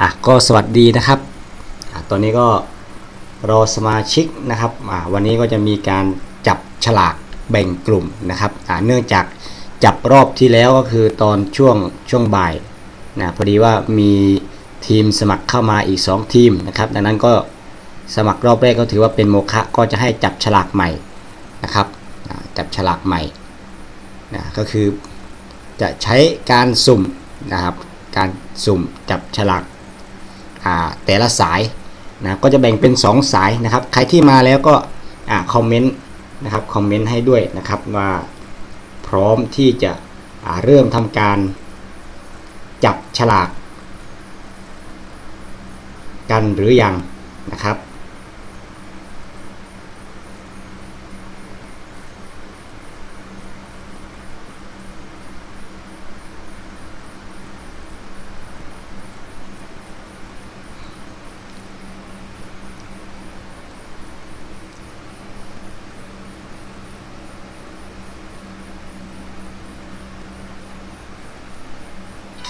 อะก็สวัสดีนะครับอตอนนี้ก็รอสมาชิกนะครับอะวันนี้ก็จะมีการจับฉลากแบ่งกลุ่มนะครับอะเนื่องจากจับรอบที่แล้วก็คือตอนช่วงช่วงบ่ายนะพอดีว่ามีทีมสมัครเข้ามาอีก 2 ทีมนะครับดังนั้นก็สมัครรอบแรกก็ถือว่าเป็นโมฆะก็จะให้จับฉลากใหม่นะครับจับฉลากใหม่นะก็คือจะใช้การสุ่มนะครับ การสุ่มจับฉลากแต่ละสายนะก็จะแบ่งเป็น 2 สายนะครับ ใครที่มาแล้วก็อคอมเมนต์นะครับคอมเมนต์ให้ด้วยนะครับว่าพร้อมที่จะเริ่มทำการจับฉลาก กันหรือยังนะครับ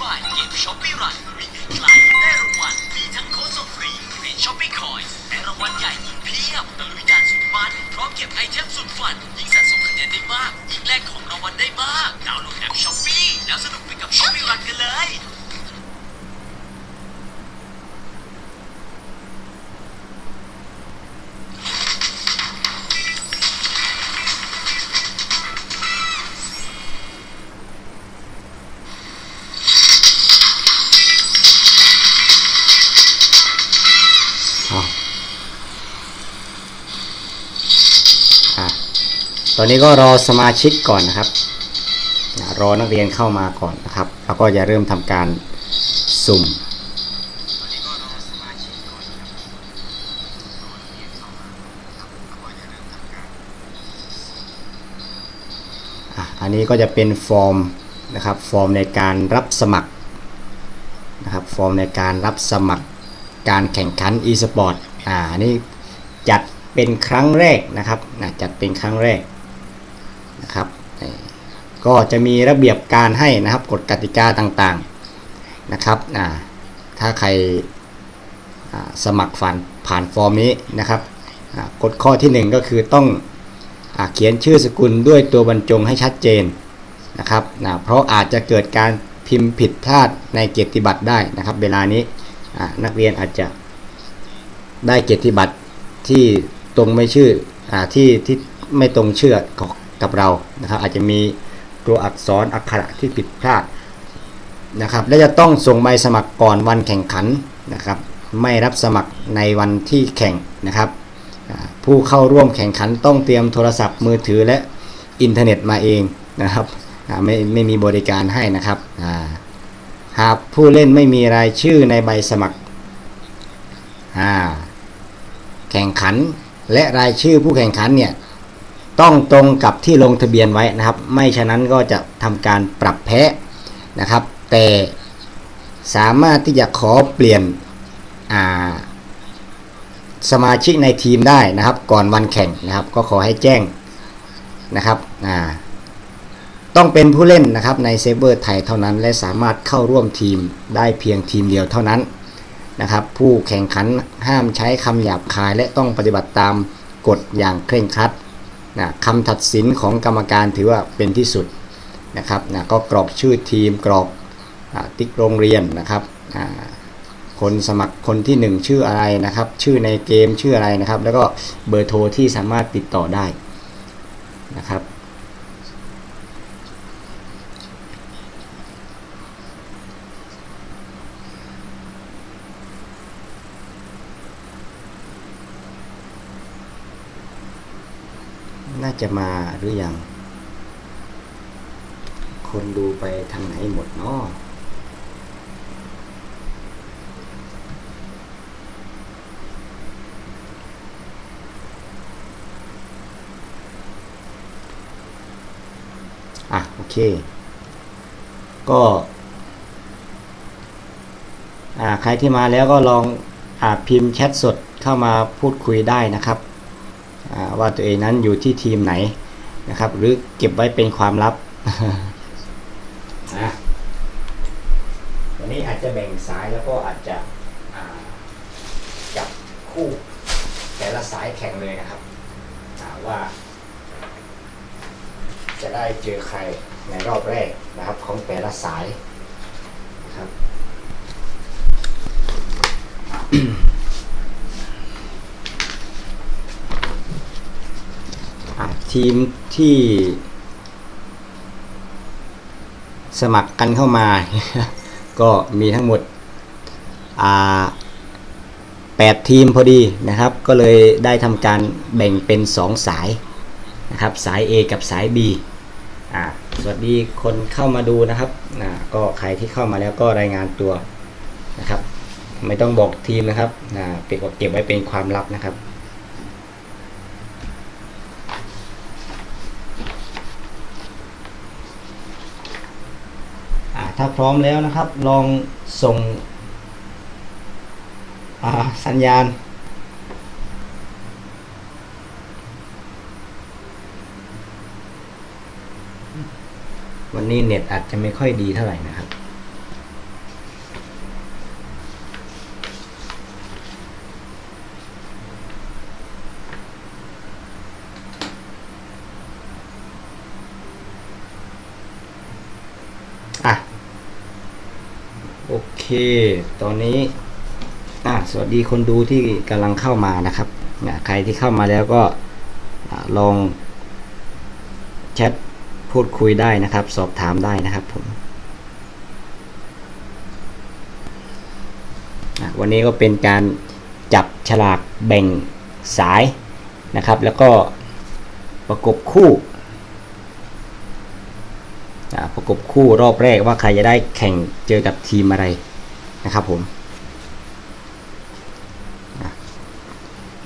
ฝ่าย เกมช้อปปี้รันมีเงินไกลได้รางวัลมีทั้งโค้ดส่งฟรีเหรียญช้อปปี้คอยและรางวัลใหญ่อีกเพียบตะลุยด่านสุดมันพร้อมเก็บไอเทมสุดฝันยิ่งสะสมคะแนนได้มากยิ่งแลกของรางวัลได้มากดาวน์โหลดแอปช้อปปี้แล้วสนุกไปกับช้อปปี้รันกันเลย ตอนนี้ก็รอสมาชิกก่อนนะครับ รอนักเรียนเข้ามาก่อนนะครับ แล้วก็จะเริ่มทำการสุ่มอะอันนี้ก็จะเป็นฟอร์มนะครับ ฟอร์มในการรับสมัครนะครับ ฟอร์มในการรับสมัครการแข่งขัน e-sport อ่านนี้จัดเป็นครั้งแรกนะครับนะจัดเป็นครั้งแรก นะครับก็จะมีระเบียบการให้นะครับกฎกติกาต่างๆนะครับถ้าใครสมัครผ่านผ่านฟอร์มนี้นะครับกฎข้อที่หนึ่งก็คือต้องอเขียนชื่อสกุลด้วยตัวบรรจงให้ชัดเจนนะครับเพราะอาจจะเกิดการพิมพ์ผิดพลาดในเกียรติบัตรได้นะครับ เวลานี้นักเรียนอาจจะได้เกียรติบัตรที่ตรงไม่ชื่ออที่ที่ไม่ตรงชื่อของ กับเรานะครับ อาจจะมีตัวอักษรอักขระที่ผิดพลาดนะครับ และจะต้องส่งใบสมัครก่อนวันแข่งขันนะครับ ไม่รับสมัครในวันที่แข่งนะครับ ผู้เข้าร่วมแข่งขันต้องเตรียมโทรศัพท์มือถือและอินเทอร์เน็ตมาเองนะครับไม่ไม่มีบริการให้นะครับหากผู้เล่นไม่มีรายชื่อในใบสมัครแข่งขันและรายชื่อผู้แข่งขันเนี่ย ต้องตรงกับที่ลงทะเบียนไว้นะครับ ไม่ฉะนั้นก็จะทำการปรับแพ้นะครับ แต่สามารถที่จะขอเปลี่ยนสมาชิกในทีมได้นะครับ ก่อนวันแข่งนะครับ ก็ขอให้แจ้งนะครับต้องเป็นผู้เล่นนะครับในเซเบอร์ไทยเท่านั้น และสามารถเข้าร่วมทีมได้เพียงทีมเดียวเท่านั้นนะครับ ผู้แข่งขันห้ามใช้คำหยาบคายและต้องปฏิบัติตามกฎอย่างเคร่งครัด นะคำตัดสินของกรรมการถือว่าเป็นที่สุดนะครับนะก็กรอกชื่อทีมกรอกอติ๊กโรงเรียนนะครับคนสมัครคนที่ 1 ชื่ออะไรนะครับ ชื่อในเกมชื่ออะไรนะครับ แล้วก็เบอร์โทรที่สามารถติดต่อได้นะครับ น่า จะมาหรือยัง คนดูไปทางไหนหมดเนาะอะ โอเค ก็อ่าใครที่มาแล้วก็ลองอาพิมพ์แชทสดเข้ามาพูดคุยได้นะครับ ว่าตัวเองนั้นอยู่ที่ทีมไหนนะครับ หรือเก็บไว้เป็นความลับอะวันนี้อาจจะแบ่งสายแล้วก็อาจจะจับคู่แต่ละสายแข่งเลยนะครับว่า จะได้เจอใครในรอบแรกนะครับ ของแต่ละสายนะครับ อะ ทีมที่สมัครกันเข้ามา ก็มีทั้งหมดแปดทีมพอดีนะครับ ก็เลยได้ทำการแบ่งเป็น 2 สายนะครับ สาย A กับสาย B อ่าสวัสดีคนเข้ามาดูนะครับอ่าก็ใครที่เข้ามาแล้วก็รายงานตัวนะครับ ไม่ต้องบอกทีมนะครับอ่าเก็บเก็บไว้เป็นความลับนะครับ ถ้าพร้อมแล้วนะครับ ลองส่งสัญญาณ วันนี้เน็ตอาจจะไม่ค่อยดีเท่าไหร่นะครับ อะ โอเค ตอนนี้อะสวัสดีคนดูที่กำลังเข้ามานะครับอะใครที่เข้ามาแล้วก็ลองแชทพูดคุยได้นะครับ สอบถามได้นะครับผมวันนี้ก็เป็นการจับฉลากแบ่งสายนะครับ แล้วก็ประกบคู่ ประกบคู่รอบแรกว่าใครจะได้แข่งเจอกับทีมอะไรนะครับผม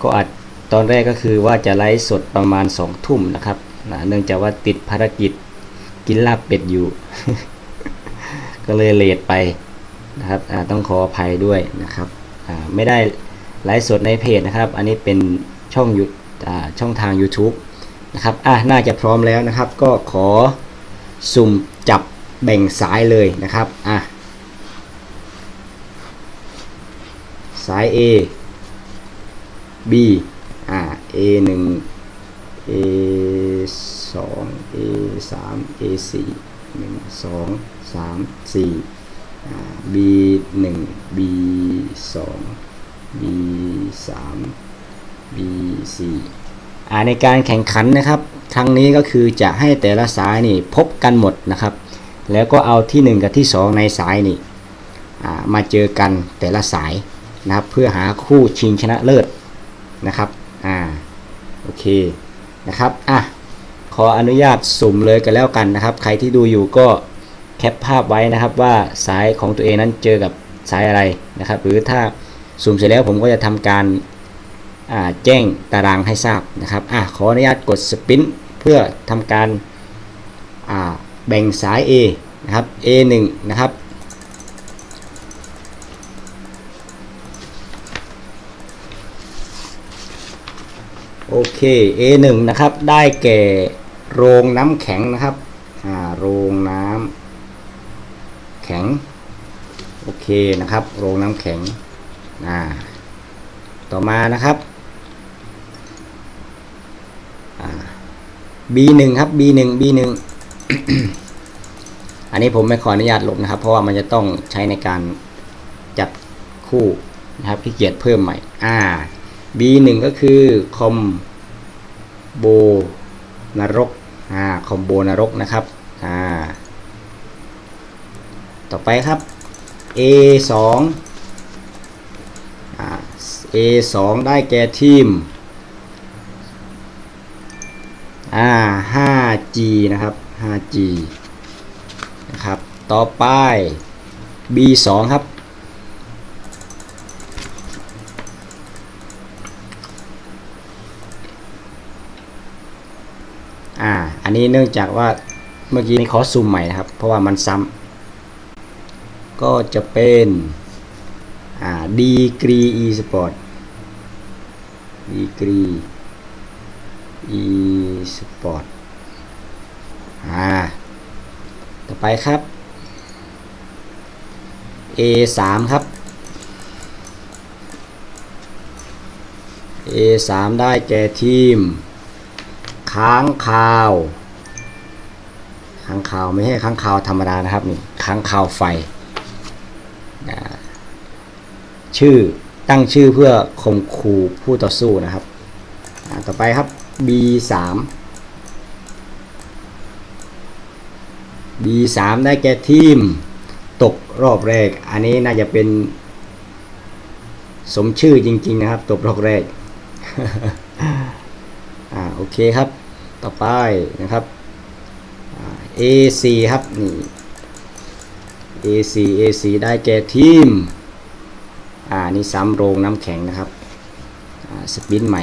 ก็อาจตอนแรกก็คือว่าจะไลฟ์สดประมาณ2ทุ่มนะครับนะเนื่องจากว่าติดภารกิจกินลาบเป็ดอยู่ ก็เลยเลทไปนะครับต้องขออภัยด้วยนะครับไม่ได้ไลฟ์สดในเพจนะครับ อันนี้เป็นช่องยูช่องทาง YouTube นะครับอะน่าจะพร้อมแล้วนะครับ ก็ขอสุ่ม แบ่งสายเลยนะครับอะสาย A B อ่า A 1 A 2 A 3 A 4 1 2 3 4อ่า B 1 B 2 B 3 B 4อ่าในการแข่งขันนะครับ ครั้งนี้ก็คือจะให้แต่ละสายนี่พบกันหมดนะครับ แล้วก็เอาที่ 1 กับที่ 2 ในสายนี่มาเจอกันแต่ละสายนะครับเพื่อหาคู่ชิงชนะเลิศนะครับอ่าโอเคนะครับอะขออนุญาตสุ่มเลยกันแล้วกันนะครับ ใครที่ดูอยู่ก็แคปภาพไว้นะครับว่าสายของตัวเองนั้นเจอกับสายอะไรนะครับ หรือถ้าสุ่มเสร็จแล้วผมก็จะทำการอ่าแจ้งตารางให้ทราบนะครับอะขออนุญาตกดสปินเพื่อทำการอ่า แบ่งสาย A นะครับ A1 นะครับ โอเค A1 นะครับ ได้แก่โรงน้ำแข็งนะครับอ่าโรงน้ำแข็ง โอเคนะครับ โรงน้ำแข็งอ่าต่อมานะครับ B1 ครับ B1 B1 อันนี้ผมไม่ขออนุญาตลบนะครับ เพราะว่ามันจะต้องใช้ในการจับคู่นะครับที่เกียรเพิ่มใหม่อ่า B1 ก็คือคอมโบนรกอ่าคอมโบนรกนะครับอ่าต่อไปครับ A2 อ่า A2 ได้แก่ทีมอ่า 5G นะครับ 5G นะครับ ต่อไป B2 ครับ อ่า อันนี้เนื่องจากว่าเมื่อกี้นี้ขอซูมใหม่นะครับ เพราะว่ามันซ้ำ ก็จะเป็น อ่า ดีกรี e sport ดีกรี e sport อ่า ต่อไปครับ A 3ครับ A 3ได้แก่ทีม ค้างคาว ค้างคาวไม่ใช่ค้างคาวธรรมดานะครับนี่ค้างคาวไฟ ชื่อตั้งชื่อเพื่อข่มขู่ผู้ต่อสู้นะครับ ต่อไปครับ B 3 B 3 ได้แก่ทีม ตกรอบแรก อันนี้น่าจะเป็น สมชื่อจริง ๆ นะครับ ตกรอบแรก อ่าโอเคครับ ต่อไปนะครับอ่า AC ครับนี่ AC AC ได้แก่ทีม อ่านี่ซ้ำโรงน้ำแข็งนะครับอ่าสปินใหม่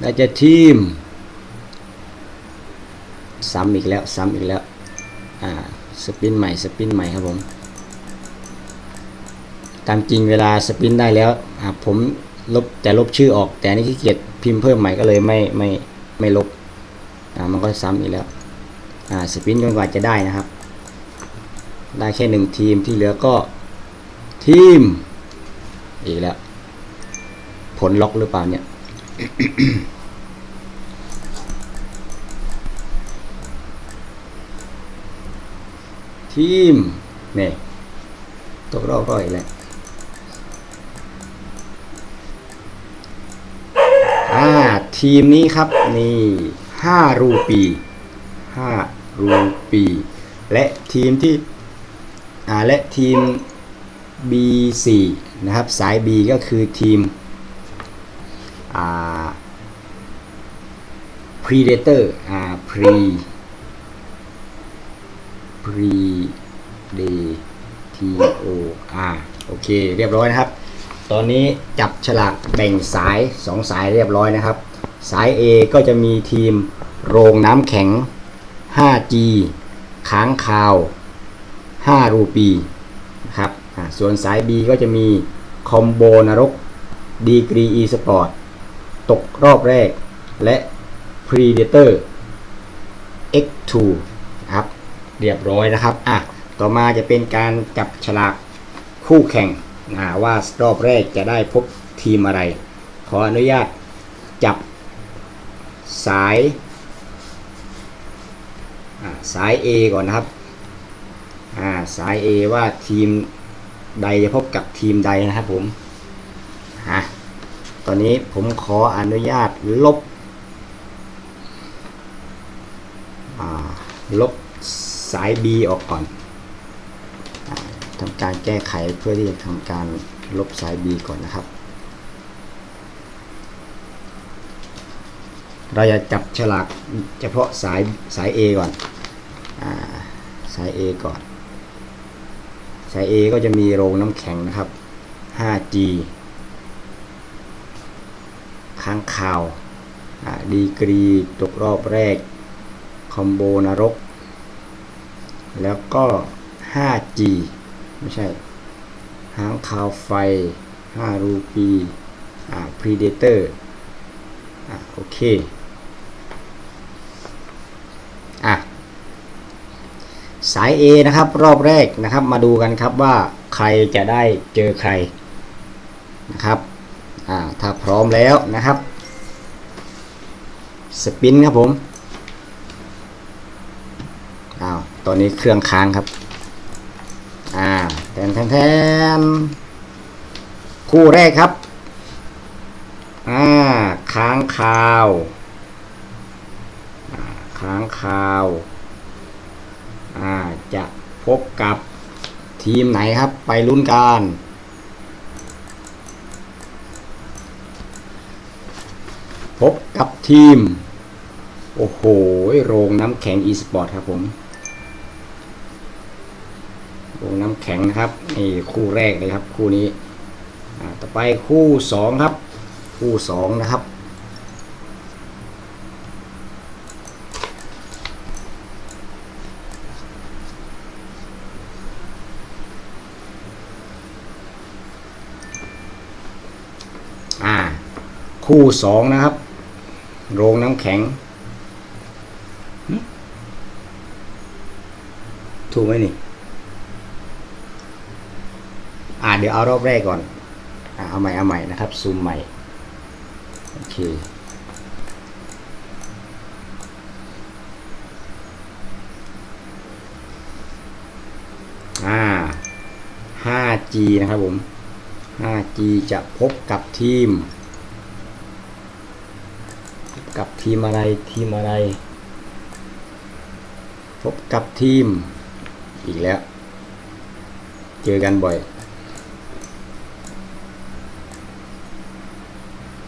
ได้แก่ทีม ซ้ำอีกแล้วซ้ำอีกแล้วอ่าสปินใหม่สปินใหม่ครับผมตามจริงเวลาสปินได้แล้วอ่าผมลบแต่ลบชื่อออก แต่นี่ขี้เกียจพิมพ์เพิ่มใหม่ก็เลยไม่ไม่ไม่ลบอ่ามันก็ซ้ำอีกแล้วอ่าสปินจนกว่าจะได้นะครับ ได้แค่หนึ่งทีมที่เหลือก็ทีม อีกแล้ว ผลล็อกหรือเปล่าเนี่ย ทีมนี่ตกรอบก็อีกแล้วอ่าทีมนี้ครับนี่ห้ารูปีห้ารูปี และทีมที่อ่าและทีม B4 นะครับสาย B ก็คือทีมอ่า Predator อ่า Pre pre d t o r โอเค เรียบร้อยนะครับ ตอนนี้จับฉลากแบ่งสาย 2 สายเรียบร้อยนะครับ สาย A ก็จะมีทีมโรงน้ำแข็ง 5G ค้างคาว 5 รูปีนะครับส่วนสาย B ก็จะมีคอมโบนรกดีกรี e สปอร์ตตกรอบแรกและ Predator X2 เรียบร้อยนะครับอะต่อมาจะเป็นการจับฉลากคู่แข่งนะว่ารอบแรกจะได้พบทีมอะไร ขออนุญาตจับสายสาย A ก่อนนะครับอ่าสาย A ว่าทีมใดจะพบกับทีมใดนะครับผมฮะตอนนี้ผมขออนุญาตลบอ่าลบ สาย B ออกก่อนทำการแก้ไขเพื่อที่จะทำการลบสาย B ก่อนนะครับ เราจะจับฉลากเฉพาะสายสาย A ก่อนอาสาย A ก่อน สาย A ก็จะมีโรงน้ำแข็งนะครับ 5G ค้างคาวดีกรีตกรอบแรก คอมโบนรก แล้วก็ 5G ไม่ใช่หางคาวไฟ 5 รูปีอ่า Predator อ่าโอเคอะสาย A นะครับรอบแรกนะครับมาดูกันครับว่าใครจะได้เจอใครนะครับอ่าถ้าพร้อมแล้วนะครับ สปินครับผม อ้าว ตอนนี้เครื่องค้างครับ อ่าแทนแทนแทนคู่แรกครับ อ่า ค้างคาว ค้างคาว อ่า จะพบกับทีมไหนครับ ไปลุ้นกันพบกับทีม โอ้โห โรงน้ำแข็ง e-sport ครับผม โรงน้ำแข็งนะครับนี่คู่แรกเลยครับคู่นี้ต่อไปคู่สองครับ คู่สองนะครับอ่าคู่สองนะครับ โรงน้ำแข็ง ถูกไหมนี่ อ่าเดี๋ยวเอารอบแรกก่อนอ่าเอาใหม่เอาใหม่นะครับซูมใหม่โอเคอ่า 5G นะครับผม 5G จะพบกับทีม กับทีมอะไรทีมอะไร พบกับทีม อีกแล้ว เจอกันบ่อย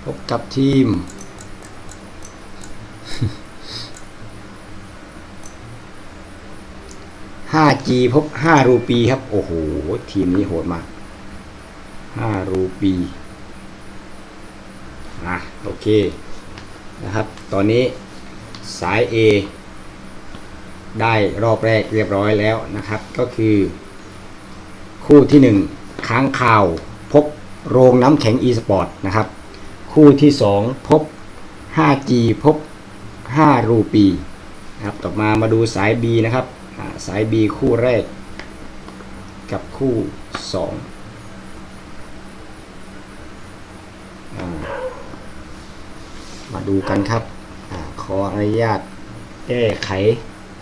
พบกับทีม 5G พบ 5 รูปีครับ โอ้โห ทีมนี้โหดมาก 5 รูปีอะโอเค นะครับ ตอนนี้สาย A ได้รอบแรกเรียบร้อยแล้วนะครับ ก็คือ คู่ที่ 1 ค้างข่าวพบโรงน้ำแข็ง e-sport นะครับ คู่ที่ 2 พบ 5G พบ 5 รูปีนะครับต่อมามาดูสาย B นะครับสาย B คู่แรก กับคู่2อ่ามาดูกันครับอขออนุญาตแก้ไข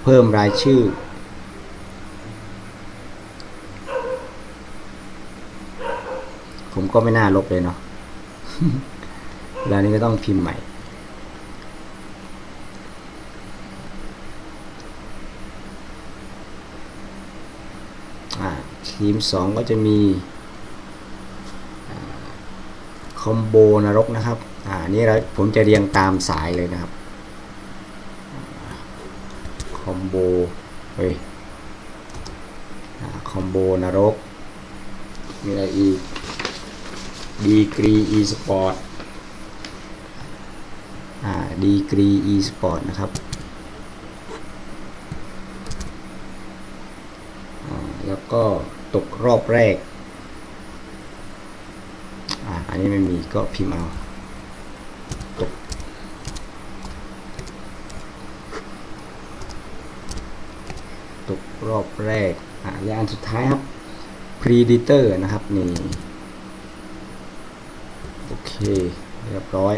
เพิ่มรายชื่อผมก็ไม่น่าลบเลยเนาะ แล้วนี้ก็ต้องพิมพ์ใหม่อ่าทีม 2 ก็จะมีคอมโบนรกนะครับอ่าอันนี่เราผมจะเรียงตามสายเลยนะครับคอมโบเฮ้ยอ่าคอมโบนรกมีอะไรอีกดีกรี e สปอร์ต ดีกรี e สปอร์ตนะครับแล้วก็ตกรอบแรกออันนี้ไม่มีก็พิมพ์เอาตกตกรอบแรกอ่าและอันสุดท้ายครับ Predator นะครับนี่ โอเค เรียบร้อย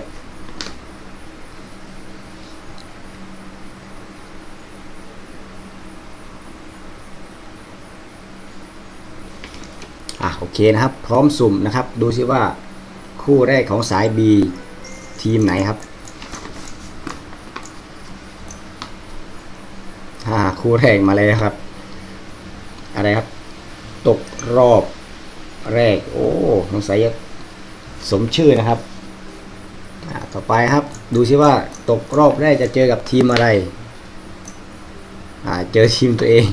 อะโอเคนะครับ พร้อมสุ่มนะครับ ดูซิว่าคู่แรกของสาย B ทีมไหนครับอ่าคู่แรกมาเลยครับ อะไรครับ ตกรอบแรก โอ้สงสัยจะสมชื่อนะครับอ่าต่อไปครับ ดูซิว่าตกรอบแรกจะเจอกับทีมอะไรอ่าเจอทีมตัวเอง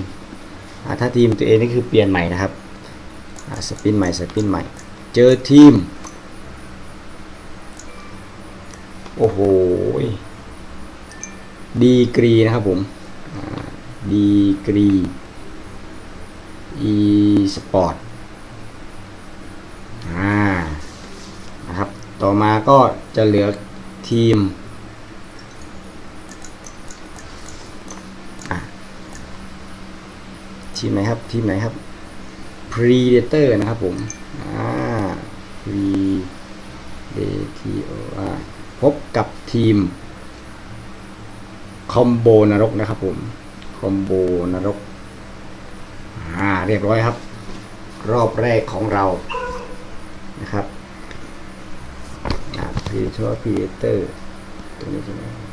อ่าถ้าทีมตัวเองนี่คือเปลี่ยนใหม่นะครับ สปินใหม่สปินใหม่ เจอทีม โอ้โห ดีกรีนะครับผม ดีกรี e sport อ่านะครับ ต่อมาก็จะเหลือทีมทีมไหนครับ ทีมไหนครับ Predator นะครับผมอ่า Predator พบกับทีมคอมโบนรกนะครับผมคอมโบนรกอ่าเรียบร้อยครับ รอบแรกของเรานะครับอ่า Predator Predator ตัวนี้ใช่ไหม